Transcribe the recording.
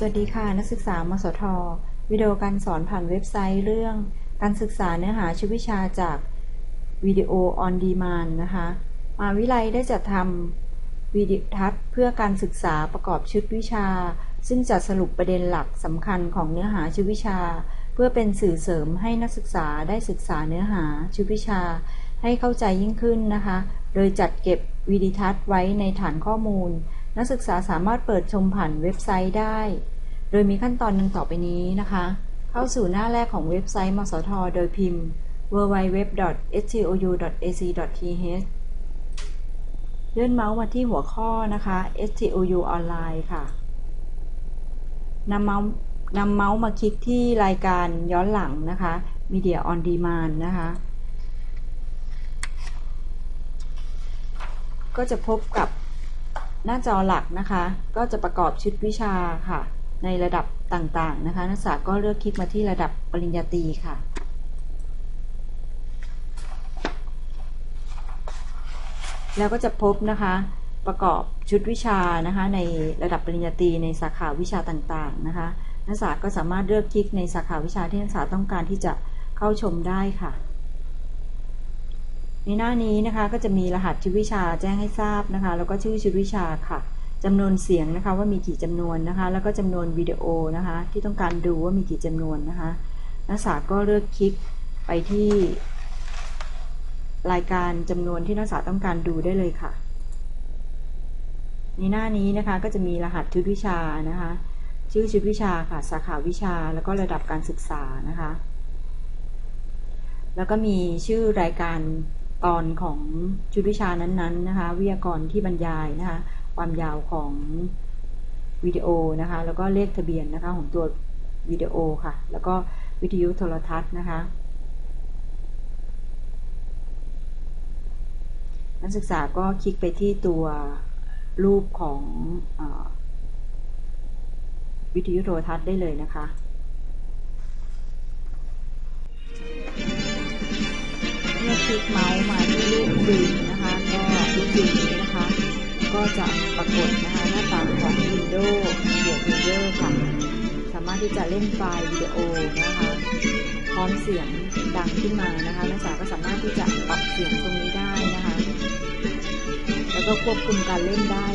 สวัสดีค่ะ นักศึกษามสท วิดีโอการสอนผ่านเว็บไซต์เรื่อง การศึกษาเนื้อหาชีววิชาจากวิดีโอออนดีมานนะคะมาวิทยาลัยได้จัดทำวิดีทัศน์เพื่อการศึกษาประกอบชุดวิชา ซึ่งจะสรุปประเด็นหลักสำคัญของเนื้อหาชีววิชา เพื่อเป็นสื่อเสริมให้นักศึกษาได้ศึกษาเนื้อหาชีววิชา ให้เข้าใจยิ่งขึ้นนะคะ โดยจัดเก็บวิดีทัศน์ไว้ในฐานข้อมูล นักศึกษาสามารถเปิดชมผ่านเว็บไซต์ได้ โดยมีขั้นตอนดังต่อไปนี้นะคะ เข้าสู่หน้าแรกของเว็บไซต์มสท โดยพิมพ์ www.stou.ac.th เลื่อนเมาส์มาที่หัวข้อนะคะ STOU ออนไลน์ค่ะนำเมาส์นำเมาส์มาคลิกที่รายการย้อนหลังนะคะ Media on Demand นะคะ ก็จะพบกับ หน้าจอหลักนะคะ ก็จะประกอบชุดวิชาค่ะ ในระดับต่างๆนะคะ นักศึกษาก็เลือกคลิกมาที่ระดับปริญญาตรีค่ะแล้วก็จะพบนะคะประกอบชุดวิชานะคะในระดับปริญญาตรีในสาขาวิชาต่างๆนะคะนักศึกษาก็สามารถเลือกคลิกในสาขาวิชาที่นักศึกษาต้องการที่จะเข้าชมได้ค่ะ ในหน้านี้นะคะก็จะมีรหัสชุดวิชาแจ้งให้ทราบนะคะ แล้วก็ชื่อชุดวิชาค่ะจำนวนเสียงนะคะว่ามีกี่จำนวนนะคะ แล้วก็จำนวนวิดีโอนะคะ ที่ต้องการดูว่ามีกี่จำนวนนะคะนักศึกษาก็เลือกคลิกไปที่รายการจำนวนที่นักศึกษาต้องการดูได้เลยค่ะ ในหน้านี้นะคะก็จะมีรหัสชุดวิชานะคะ ชื่อชุดวิชาค่ะ สาขาวิชาแล้วก็ระดับการศึกษานะคะ แล้วก็มีชื่อรายการ ตอนของชุดวิชานั้นๆนะคะ วิทยากรที่บรรยายนะคะ ความยาวของวิดีโอนะคะ แล้วก็เลขทะเบียนนะคะของตัววิดีโอค่ะ แล้วก็วิทยุโทรทัศน์นะคะ นักศึกษาก็คลิกไปที่ตัวรูปของอวิทยุโทรทัศน์ได้เลยนะคะ ลิกเมาส์มาที่รูปดีนะคะ ก็รูปดีนี้นะคะ ก็จะปรากฏนะคะหน้าตาของ Windows เดียว Player ค่ะ สามารถที่จะเล่นไฟล์วิดีโอนะคะ พร้อมเสียงดังขึ้นมานะคะนักศึกษาก็สามารถที่จะปรับเสียงตรงนี้ได้นะคะ แล้วก็ควบคุมการเล่นได้